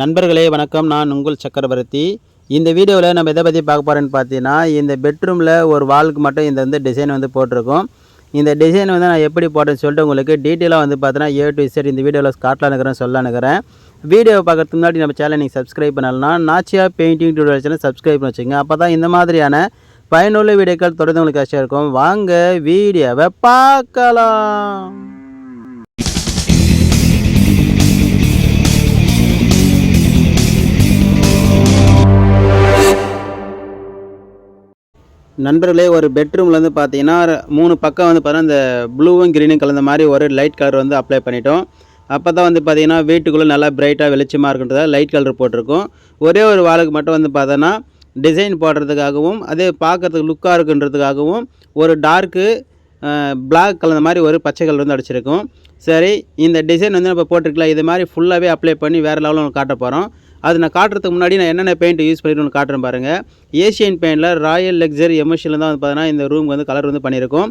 நண்பர்களே வணக்கம். நான் உங்கள் சக்கரவர்த்தி. இந்த வீடியோவில் நம்ம எதை பற்றி பார்க்க போகிறோன்னு பார்த்தீங்கன்னா இந்த பெட்ரூமில் ஒரு வாலுக்கு மட்டும் இந்த வந்து டிசைன் வந்து போட்டிருக்கோம். இந்த டிசைன் வந்து நான் எப்படி போட்டேன்னு சொல்லிட்டு உங்களுக்கு டீட்டெயிலாக வந்து பார்த்தீங்கன்னா ஏ டு இசட் இந்த வீடியோவில் காட்டலான்னு இருக்கிறேன் சொல்லலான்னு இருக்கிறேன் வீடியோ பார்க்குறதுக்கு முன்னாடி நம்ம சேனல் நீங்கள் சப்ஸ்கிரைப் பண்ணலன்னா Nachiya painting tutorial channel subscribe பண்ணி வச்சுங்க அப்போ தான் இந்த மாதிரியான பயனுள்ள வீடியோக்கள் தொடர்ந்து உங்களுக்கு கஷ்டம் இருக்கும் வாங்க வீடியோவை பார்க்கலாம். நண்பர்களே ஒரு பெட்ரூமில் வந்து பார்த்தீங்கன்னா மூணு பக்கம் வந்து பார்த்தீங்கன்னா இந்த ப்ளூவும் க்ரீனும் கலந்த மாதிரி ஒரு லைட் கலர் வந்து அப்ளை பண்ணிட்டோம். அப்போ தான் வந்து பார்த்தீங்கன்னா வீட்டுக்குள்ளே நல்லா பிரைட்டாக வெளிச்சமாக இருக்குன்றதால லைட் கலர் போட்டிருக்கோம். ஒரே ஒரு வாளுக்கு மட்டும் வந்து பார்த்தோன்னா டிசைன் போடுறதுக்காகவும் அதே பார்க்கறதுக்கு லுக்காக இருக்குன்றதுக்காகவும் ஒரு டார்க்கு பிளாக் கலந்த மாதிரி ஒரு பச்சை கலர் வந்து அடிச்சிருக்கும். சரி இந்த டிசைன் வந்து நம்ம போட்டிருக்கலாம் இது மாதிரி ஃபுல்லாகவே அப்ளை பண்ணி வேறு லெவலில் காட்ட போகிறோம் அது நான் காட்டுறதுக்கு முன்னாடி நான் என்னென்ன பெயிண்ட் யூஸ் பண்ணிட்டு காட்டுறேன் பாருங்கள் ஏஷியன் பெயிண்டில் ராயல் லக்ஸரி எமோஷனில் தான் வந்து பார்த்தீங்கன்னா இந்த ரூம் வந்து கலர் வந்து பண்ணியிருக்கோம்.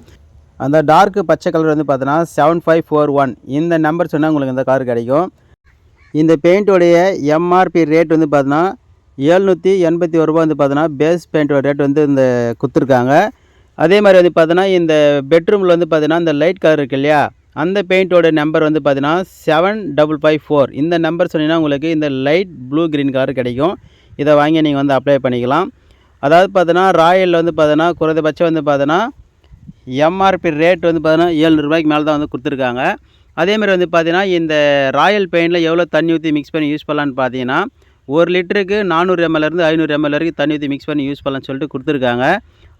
அந்த டார்க்கு பச்சை கலர் வந்து பார்த்தீங்கன்னா செவன் ஃபைவ் ஃபோர் ஒன் இந்த நம்பர் சொன்னால் உங்களுக்கு இந்த கலர் கிடைக்கும். இந்த பெயிண்ட்டோடைய எம்ஆர்பி ரேட் வந்து பார்த்தீங்கன்னா ஏழ்நூற்றி எண்பத்தி ஒரு ரூபா வந்து பார்த்தீங்கன்னா பேஸ் பெயிண்டோட ரேட் வந்து இந்த கொடுத்துருக்காங்க. அதே மாதிரி வந்து பார்த்தீங்கன்னா இந்த பெட்ரூமில் வந்து பார்த்தீங்கன்னா இந்த லைட் கலர் இருக்கு இல்லையா? அந்த பெயிண்ட்டோட நம்பர் வந்து பார்த்தீங்கன்னா செவன் டபுள் ஃபைவ் ஃபோர் இந்த நம்பர் சொன்னீங்கன்னா உங்களுக்கு இந்த லைட் ப்ளூ க்ரீன் கலர் கிடைக்கும். இதை வாங்கி நீங்கள் வந்து அப்ளை பண்ணிக்கலாம். அதாவது பார்த்தீங்கன்னா ராயலில் வந்து பார்த்தீங்கன்னா குறைந்தபட்சம் வந்து பார்த்தீங்கன்னா எம்ஆர்பி ரேட் வந்து பார்த்தீங்கன்னா ஏழ்நூறுபாய்க்கு மேலே தான் வந்து கொடுத்துருக்காங்க. அதேமாதிரி வந்து பார்த்தீங்கன்னா இந்த ராயல் பெயிண்டில் எவ்வளோ தண்ணி ஊற்றி மிக்ஸ் பண்ணி யூஸ் பண்ணலான்னு பார்த்தீங்கன்னா ஒரு லிட்டருக்கு நானூறு எம்எல்லேருந்து ஐநூறு எம்எல் வரைக்கும் தண்ணி ஊற்றி மிக்ஸ் பண்ணி யூஸ் பண்ணலாம்னு சொல்லிட்டு கொடுத்துருக்காங்க.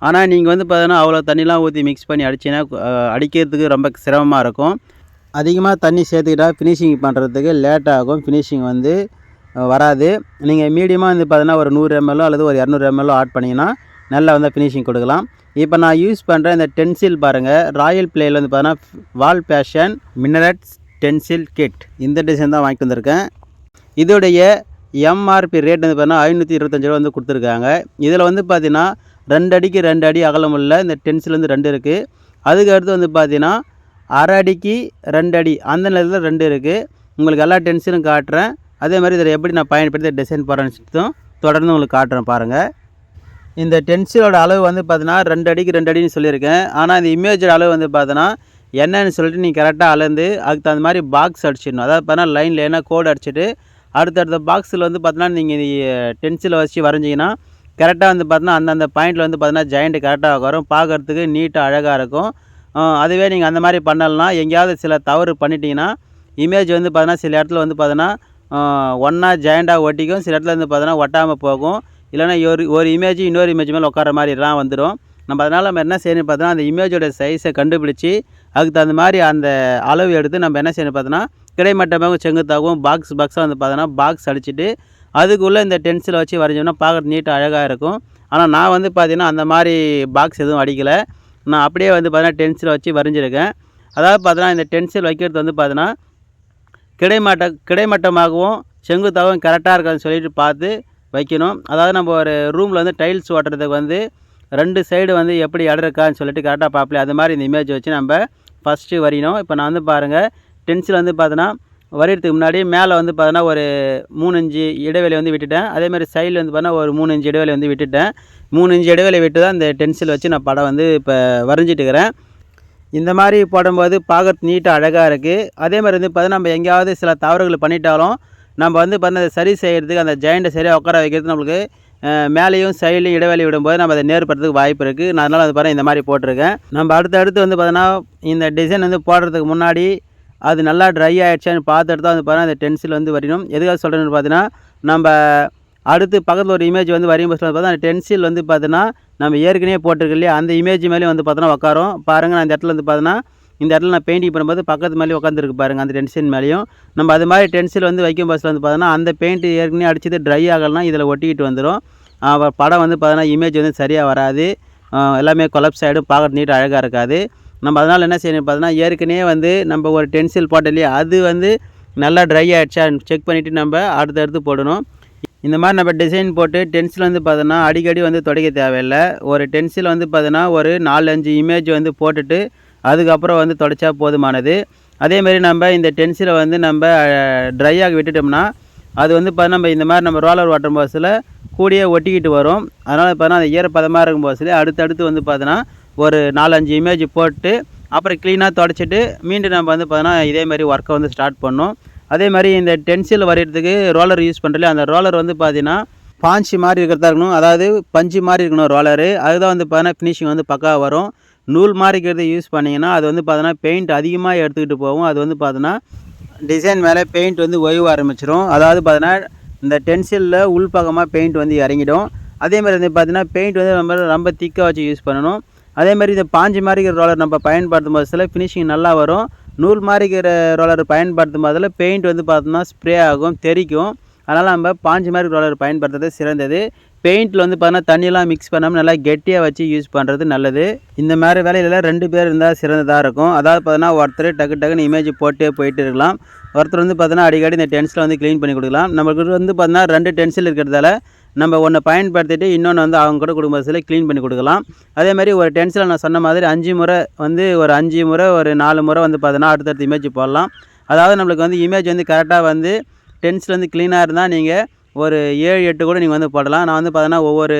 ஆனால் நீங்கள் வந்து பார்த்தீங்கன்னா அவ்வளோ தண்ணிலாம் ஊற்றி மிக்ஸ் பண்ணி அடிச்சிங்கன்னா அடிக்கிறதுக்கு ரொம்ப சிரமமாக இருக்கும். அதிகமாக தண்ணி சேர்த்துக்கிட்டா ஃபினிஷிங் பண்ணுறதுக்கு லேட் ஆகும். ஃபினிஷிங் வந்து வராது. நீங்கள் மீடியமாக வந்து பார்த்தீங்கன்னா ஒரு நூறு எம்எல்லோ அல்லது ஒரு இரநூறு எம்எல்லோ ஆட் பண்ணிங்கன்னா நல்லா வந்து ஃபினிஷிங் கொடுக்கலாம். இப்போ நான் யூஸ் பண்ணுற இந்த டென்சில் பாருங்கள் ராயல் பிளேயில் வந்து பார்த்தீங்கன்னா wall fashion minarets stencil kit இந்த டிசைன் தான் வாங்கி வந்திருக்கேன். இதோடைய எம்ஆர்பி ரேட் வந்து பார்த்தீங்கன்னா ஐநூற்றி இருபத்தஞ்சி ரூபா வந்து கொடுத்துருக்காங்க. இதில் வந்து பார்த்தீங்கன்னா ரெண்டு அடிக்கு ரெண்டு அடி அகலம் உள்ள இந்த டென்சில் வந்து ரெண்டு இருக்குது அதுக்கு அடுத்து வந்து பார்த்தீங்கன்னா அரை அடிக்கு ரெண்டு அடி அந்த நிலத்தில் ரெண்டு இருக்குது உங்களுக்கு எல்லா டென்சிலும் காட்டுறேன். அதே மாதிரி இதில் எப்படி நான் பயன்படுத்தி டிசைன் போகிறேன்னு தொடர்ந்து உங்களுக்கு காட்டுறேன் பாருங்கள் இந்த டென்சிலோட அளவு வந்து பார்த்தீங்கன்னா ரெண்டு அடிக்கு ரெண்டு அடின்னு சொல்லியிருக்கேன். ஆனால் இந்த இமேஜோட அளவு வந்து பார்த்தீங்கன்னா என்னன்னு சொல்லிட்டு நீங்கள் கரெக்டாக அளந்து அதுக்கு தகுந்த மாதிரி பாக்ஸ் அடிச்சிடணும். அதாவது பார்த்தீங்கன்னா லைன் லைனாக கோடு அடிச்சுட்டு அடுத்தடுத்த பாக்ஸில் வந்து பார்த்தீங்கன்னா நீங்கள் டென்சிலை வச்சு வரைஞ்சிங்கன்னா கரெக்டாக வந்து பார்த்தீங்கன்னா அந்தந்த பாயிண்டில் வந்து பார்த்தீங்கன்னா ஜாயிண்ட் கரெக்டாக வரும் பார்க்குறதுக்கு நீட்டாக அழகாக இருக்கும். அதுவே நீங்கள் அந்த மாதிரி பண்ணலைன்னா எங்கேயாவது சில தவறு பண்ணிட்டீங்கன்னா இமேஜ் வந்து பார்த்தீங்கன்னா சில இடத்துல வந்து பார்த்தீங்கன்னா ஒன்றா ஜாயிண்டாக ஒட்டிக்கும். சில இடத்துல வந்து பார்த்தீங்கன்னா ஒட்டாமல் போகும். இல்லைன்னா ஒரு ஒரு இமேஜ் இன்னொரு இமேஜ் மேலே உட்கார மாதிரிலாம் வந்துடும் நம்ம அதனால் நம்ம என்ன செய்யணும் பார்த்தோன்னா அந்த இமேஜோட சைஸை கண்டுபிடிச்சி அதுக்கு தகுந்த மாதிரி அந்த அளவு எடுத்து நம்ம என்ன செய்யணும் பார்த்தோன்னா கிடைமட்டமாகவும் செங்குத்தாகவும் பாக்ஸ் பாக்ஸாக வந்து பார்த்தோன்னா பாக்ஸ் அடிச்சுட்டு அதுக்குள்ளே இந்த டென்சிலை வச்சு வரைஞ்சோம்னா பார்க்குறது நீட்டாக அழகாக இருக்கும். ஆனால் நான் வந்து பார்த்தீங்கன்னா அந்த மாதிரி பாக்ஸ் எதுவும் அடிக்கலை. நான் அப்படியே வந்து பார்த்தீங்கன்னா டென்சிலை வச்சு வரைஞ்சிருக்கேன். அதாவது பார்த்தோன்னா இந்த டென்சில் வைக்கிறது வந்து பார்த்தோன்னா கிடைமட்ட கிடைமட்டமாகவும் செங்குத்தாகவும் கரெக்டாக இருக்கான்னு சொல்லிட்டு பார்த்து வைக்கணும். அதாவது நம்ம ஒரு ரூமில் வந்து டைல்ஸ் ஓட்டுறதுக்கு வந்து ரெண்டு சைடு வந்து எப்படி இடம் இருக்கான்னு சொல்லிட்டு கரெக்டாக பார்ப்பல அது மாதிரி இந்த இமேஜ் வச்சு நம்ம ஃபஸ்ட்டு வரையணும் இப்போ நான் வந்து பாருங்கள் டென்சில் வந்து பார்த்தோன்னா வரையறதுக்கு முன்னாடி மேலே வந்து பார்த்தோன்னா ஒரு மூணு இன்ச்சு இடைவெளி வந்து விட்டுட்டேன். அதே மாதிரி சைடில் வந்து பார்த்தோன்னா ஒரு மூணு இஞ்சு இடைவெளி வந்து விட்டுட்டேன். மூணு இஞ்சு இடைவெளி விட்டு தான் இந்த டென்சில் வச்சு நான் படம் வந்து இப்போ வரைஞ்சிட்டு இருக்கிறேன் இந்த மாதிரி போடும்போது பார்க்கறது நீட்டாக அழகாக இருக்குது அதே மாதிரி வந்து பார்த்தீங்கன்னா நம்ம எங்கேயாவது சில தவறுகள் பண்ணிட்டாலும் நம்ம வந்து பார்த்தீங்கன்னா அதை சரி செய்கிறதுக்கு அந்த ஜாயிண்ட்டை சரியாக உட்கார வைக்கிறது நம்மளுக்கு மேலேயும் சைட்லையும் இடைவெளி விடும்போது நம்ம அதை நேர்படுறதுக்கு வாய்ப்பு இருக்குது நான் அதனால் அது பாருங்கள் இந்த மாதிரி போட்டிருக்கேன். நம்ம அடுத்து அடுத்து வந்து பார்த்தோன்னா இந்த டிசைன் வந்து போடுறதுக்கு முன்னாடி அது நல்லா ட்ரை ஆகிடுச்சான்னு பார்த்துட்டு தான் வந்து பாருங்கள் அந்த டென்சில் வந்து வரையணும் எதுக்காக சொல்கிறேன்னு பார்த்தீங்கன்னா நம்ம அடுத்து பக்கத்தில் ஒரு இமேஜ் வந்து வரையும் போது பார்த்தா அந்த டென்சில் வந்து பார்த்தீங்கன்னா நம்ம ஏற்கனவே போட்டிருக்கு இல்லையா அந்த இமேஜ் மேலேயும் வந்து பார்த்தோன்னா உட்காரும் பாருங்கள் நான் இந்த இடத்துல வந்து பார்த்தோன்னா இந்த இடத்துல நான் பெயிண்டிங் பண்ணும்போது பக்கத்து மேலேயும் உட்காந்துருக்கு பாருங்கள் அந்த டென்சில் மேலேயும். நம்ம அது மாதிரி டென்சில் வந்து வைக்கும் பஸ்ஸில் வந்து பார்த்தோன்னா அந்த பெயிண்ட் ஏற்கனவே அடிச்சது ட்ரை ஆகலைன்னா இதில் ஒட்டிக்கிட்டு வந்துடும் படம் வந்து பார்த்தோன்னா இமேஜ் வந்து சரியாக வராது. எல்லாமே கொலப்ஸ் ஆகிடும் பார்க்க நீட்டாக அழகாக இருக்காது. நம்ம அதனால் என்ன செய்யணும் பார்த்தோன்னா ஏற்கனவே வந்து நம்ம ஒரு டென்சில் போட்டோம் இல்லையா அது வந்து நல்லா ட்ரை ஆகிடுச்சா செக் பண்ணிவிட்டு நம்ம அடுத்தடுத்து போடணும். இந்த மாதிரி நம்ம டிசைன் போட்டு டென்சில் வந்து பார்த்தோன்னா அடிக்கடி வந்து துடைக்க தேவையில்லை. ஒரு டென்சில் வந்து பார்த்தோன்னா ஒரு நாலு அஞ்சு இமேஜ் வந்து போட்டுட்டு அதுக்கப்புறம் வந்து துடைச்சா போதுமானது. அதேமாரி நம்ம இந்த டென்சிலை வந்து நம்ம ட்ரை விட்டுட்டோம்னா அது வந்து இப்போ நம்ம இந்த மாதிரி நம்ம ரோலர் வாட்டர் பாக்ஸில் கூடியே ஒட்டிக்கிட்டு வரும். அதனால் பார்த்தா அந்த ஈரப்பதமாக இருக்கும் பாக்ஸில் அடுத்தடுத்து வந்து பார்த்தோன்னா ஒரு நாலஞ்சு இமேஜ் போட்டு அப்புறம் க்ளீனாக தொடச்சிட்டு மீண்டும் நம்ம வந்து பார்த்தோன்னா இதே மாதிரி ஒர்க்கை வந்து ஸ்டார்ட் பண்ணோம். அதே மாதிரி இந்த டென்சில் வரைகிறதுக்கு ரோலர் யூஸ் பண்ணுறல அந்த ரோலர் வந்து பார்த்தீங்கன்னா பாஞ்சு மாதிரி இருக்கிறதா இருக்கணும். அதாவது பஞ்சு மாதிரி இருக்கணும் ரோலரு அதுதான் வந்து பார்த்தீங்கன்னா ஃபினிஷிங் வந்து பக்காவாக வரும். நூல் மாதிரி இருக்கிறத யூஸ் பண்ணிங்கன்னா அது வந்து பார்த்தோன்னா பெயிண்ட் அதிகமாக எடுத்துக்கிட்டு போகும். அது வந்து பார்த்தோன்னா டிசைன் மேலே பெயிண்ட் வந்து ஒய்வு ஆரம்பிச்சிடும் அதாவது பார்த்தோன்னா இந்த டென்சிலில் உள்பக்கமாக பெயிண்ட் வந்து இறங்கிடும். அதே மாதிரி வந்து பார்த்தீங்கன்னா பெயிண்ட் வந்து நம்ம ரொம்ப திக்காக வச்சு யூஸ் பண்ணணும். அதே மாதிரி இந்த பாஞ்சு மாறிக்கிற ரோலர் நம்ம பயன்படுத்தும் போதில் ஃபினிஷிங் நல்லா வரும். நூல் மாதிரி இருக்கிற ரோலர் பயன்படுத்தும் போதில் பெயிண்ட் வந்து பார்த்தோம்னா ஸ்ப்ரே ஆகும் தெறிக்கும் அதனால் நம்ம பாஞ்சு மாதிரி ரோலர் பயன்படுத்துறது சிறந்தது. பெயிண்டில் வந்து பார்த்தீங்கன்னா தண்ணியெலாம் மிக்ஸ் பண்ணாமல் நல்லா கெட்டியாக வச்சு யூஸ் பண்ணுறது நல்லது. இந்த மாதிரி வேலையிலலாம் ரெண்டு பேர் இருந்தால் சிறந்ததாக இருக்கும். அதாவது பார்த்தீங்கன்னா ஒருத்தர் டக்கு டக்குன்னு இமேஜ் போட்டே போயிட்டு இருக்கலாம். ஒருத்தர் வந்து பார்த்தீங்கன்னா அடிக்கடி இந்த டென்சில் வந்து க்ளீன் பண்ணி கொடுக்கலாம். நம்மளுக்கு வந்து பார்த்தீங்கன்னா ரெண்டு டென்சில் இருக்கிறதால நம்ம ஒன்றை பயன்படுத்திட்டு இன்னொன்று வந்து அவங்க கூட குடும்பத்தில் க்ளீன் பண்ணி கொடுக்கலாம். அதே மாதிரி ஒரு டென்சில் நான் சொன்ன மாதிரி அஞ்சு முறை வந்து ஒரு அஞ்சு முறை ஒரு நாலு முறை வந்து பார்த்தீங்கன்னா அடுத்தடுத்த இமேஜ் போடலாம். அதாவது நம்மளுக்கு வந்து இமேஜ் வந்து கரெக்டாக வந்து டென்சில் வந்து க்ளீனாக இருந்தால் நீங்கள் ஒரு ஏழு எட்டு கூட நீங்கள் வந்து போடலாம். நான் வந்து பார்த்தீங்கன்னா ஒவ்வொரு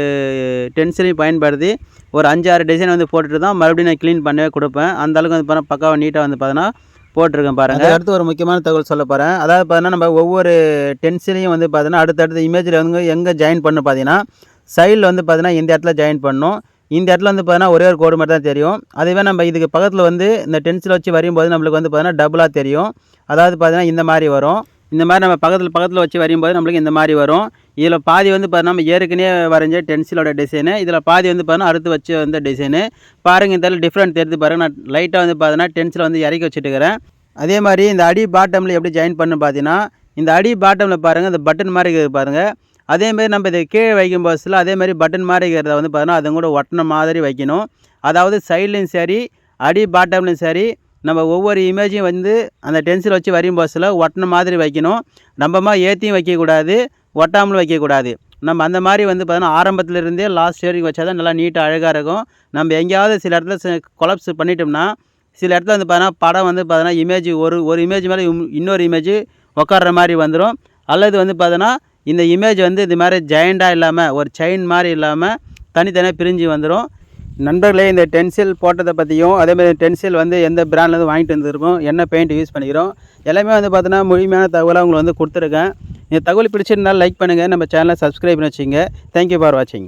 டென்சிலையும் பயன்படுத்தி ஒரு அஞ்சாறு டிசைன் வந்து போட்டுட்டு தான் மறுபடியும் நான் க்ளீன் பண்ணவே கொடுப்பேன். அந்த அளவுக்கு வந்து பார்த்தா பக்காவாக நீட்டாக வந்து பார்த்தீங்கன்னா போட்டிருக்கேன் பாருங்கள் அடுத்து ஒரு முக்கியமான தகவல் சொல்ல போகிறேன் அதாவது பார்த்தீங்கன்னா நம்ம ஒவ்வொரு டென்சிலையும் வந்து பார்த்தீங்கன்னா அடுத்தடுத்த இமேஜில் வந்து எங்கே ஜாயின் பண்ணணும் பார்த்தீங்கன்னா சைடில் வந்து பார்த்தீங்கன்னா இந்த இடத்துல ஜாயின் பண்ணணும். இந்த இடத்துல வந்து பார்த்தீங்கன்னா ஒரே ஒரு கோடு மட்டும் தான் தெரியும் அதுவே நம்ம இதுக்கு பக்கத்தில் வந்து இந்த டென்சில் வச்சு வரையும் போது நம்மளுக்கு வந்து பார்த்தீங்கன்னா டபுளாக தெரியும். அதாவது பார்த்தீங்கன்னா இந்த மாதிரி வரும். இந்த மாதிரி நம்ம பக்கத்தில் பக்கத்தில் வச்சு வரையும்போது நம்மளுக்கு இந்த மாதிரி வரும். இதில் பாதி வந்து பார்த்தீங்கன்னா நம்ம ஏற்கனவே வரைஞ்ச டென்சிலோட டிசைனு இதில் பாதி வந்து பார்த்தீங்கன்னா அடுத்து வச்சு வந்த டிசைனு பாருங்கள் இந்த டிஃப்ரெண்ட் தெரிஞ்சு பாருங்கள் நான் லைட்டாக வந்து பார்த்தீங்கன்னா டென்சில் வந்து இறக்கி வச்சுட்டுக்கிறேன் அதே மாதிரி இந்த அடி பாட்டமில் எப்படி ஜாயின் பண்ணு பார்த்தீங்கன்னா இந்த அடி பாட்டமில் பாருங்கள் இந்த பட்டன் மாதிரி இருக்குது பாருங்கள் அதேமாரி நம்ம இதை கீழே வைக்கும் போதில் அதே மாதிரி பட்டன் மாதிரி இருக்கிறத வந்து பார்த்தீங்கன்னா அதுங்கூட கூட ஒட்டின மாதிரி வைக்கணும். அதாவது சைட்லேயும் சரி அடி பாட்டம்லையும் சரி நம்ம ஒவ்வொரு இமேஜையும் வந்து அந்த டென்சில் வச்சு வரையும் போஸில் ஒட்டின மாதிரி வைக்கணும். நம்பமாக ஏற்றியும் வைக்கக்கூடாது ஒட்டாமலும் வைக்கக்கூடாது. நம்ம அந்த மாதிரி வந்து பார்த்தோன்னா ஆரம்பத்துலேருந்தே லாஸ்ட் வரைக்கும் வச்சா தான் நல்லா நீட்டாக அழகாக இருக்கும். நம்ம எங்கேயாவது சில இடத்துல கொலப்ஸ் பண்ணிட்டோம்னா சில இடத்துல வந்து பார்த்தோன்னா படம் வந்து பார்த்தோன்னா இமேஜ் ஒரு ஒரு இமேஜ் மேலே இம்- இன்னொரு இமேஜ் உட்கார்ற மாதிரி வந்துடும் அல்லது வந்து பார்த்தோன்னா இந்த இமேஜ் வந்து இது மாதிரி ஜெயண்டாக இல்லாமல் ஒரு செயின் மாதிரி இல்லாமல் தனித்தனியாக பிரிஞ்சு வந்துடும் நண்பர்களே இந்த டென்சில் போட்டதை பற்றியும் அதேமாதிரி டென்சில் வந்து எந்த பிராண்ட்லேருந்து வாங்கிட்டு வந்திருக்கோம் என்ன பெயிண்ட் யூஸ் பண்ணிக்கிறோம் எல்லாமே வந்து பார்த்தோன்னா முழுமையான தகவலாக உங்களுக்கு வந்து கொடுத்துருக்கேன். இந்த தகவல் பிடிச்சிருந்தாலும் லைக் பண்ணுங்கள் நம்ம சேனலை சப்ஸ்கிரைப் பண்ணி வச்சுங்க. தேங்க்யூ ஃபார் வாட்சிங்